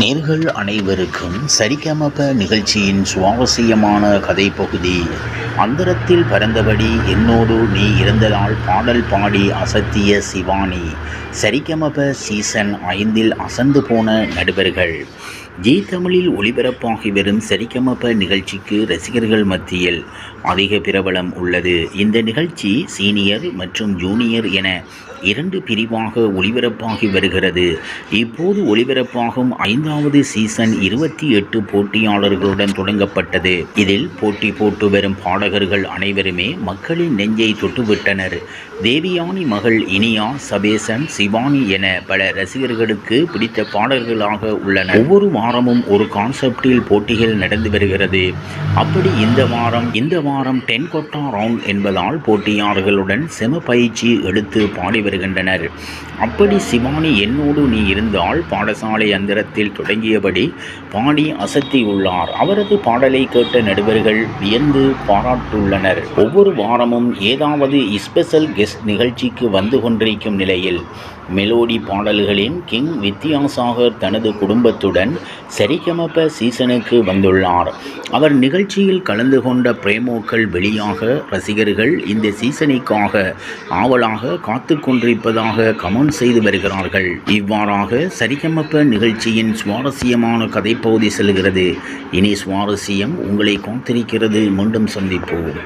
நேர்கள் அனைவருக்கும் சரிகமப நிகழ்ச்சியின் சுவாரஸ்யமான கதை பகுதி அந்தரத்தில் பறந்தபடி என்னோடு நீ இருந்ததால் பாடல் பாடி அசத்திய சிவானி. சரிகமப சீசன் ஐந்தில் அசந்து போன நடுவர்கள். ஜி தமிழில் ஒளிபரப்பாகி வரும் சரிகமப நிகழ்ச்சிக்கு ரசிகர்கள் மத்தியில் அதிக பிரபலம் உள்ளது. இந்த நிகழ்ச்சி சீனியர் மற்றும் ஜூனியர் என இரண்டு பிரிவாக ஒளிபரப்பாகி வருகிறது. இப்போது ஒளிபரப்பாகும் ஐந்தாவது சீசன் இருபத்தி எட்டு போட்டியாளர்களுடன் தொடங்கப்பட்டது. இதில் போட்டி போட்டு வரும் பாடகர்கள் அனைவருமே மக்களின் நெஞ்சை தொட்டுவிட்டனர். தேவியானி மகள் இனியா சபேசன் சிவானி என பல ரசிகர்களுக்கு பிடித்த பாடல்களாக உள்ளன. ஒவ்வொரு வாரமும் ஒரு கான்செப்டில் போட்டிகள் நடந்து வருகிறது. அப்படி இந்த வாரம் இந்த வாரம் டென் கொட்டா ரவுண்ட் என்பதால் போட்டியாளர்களுடன் செம பயிற்சி எடுத்து பாடி வருகின்றனர். அப்படி சிவானி என்னோடு நீ இருந்தால் பாடசாலை அந்தரத்தில் தொடங்கியபடி பாடி அசத்தியுள்ளார் அவரது பாடலை கேட்ட நடுவர்கள் வியந்து பாராட்டுள்ளனர். ஒவ்வொரு வாரமும் ஏதாவது ஸ்பெஷல் கெஸ்ட் நிகழ்ச்சிக்கு வந்து கொண்டிருக்கும் நிலையில் மெலோடி பாடல்களின் கிங் வித்யாசாகர் தனது குடும்பத்துடன் சரிகமப சீசனுக்கு வந்துள்ளார். அவர் நிகழ்ச்சியில் கலந்து கொண்ட பிரேமோ பிரேமோக்கள் வெளியாக ரசிகர்கள் இந்த சீசனுக்காக ஆவலாக காத்து கொண்டிருப்பதாக கமெண்ட் செய்து வருகிறார்கள். இவ்வாறாக சரிகமப்ப நிகழ்ச்சியின் சுவாரஸ்யமான கதைப்பகுதி செல்கிறது. இனி சுவாரஸ்யம் உங்களை காத்திருக்கிறது. மீண்டும் சந்திப்போம்.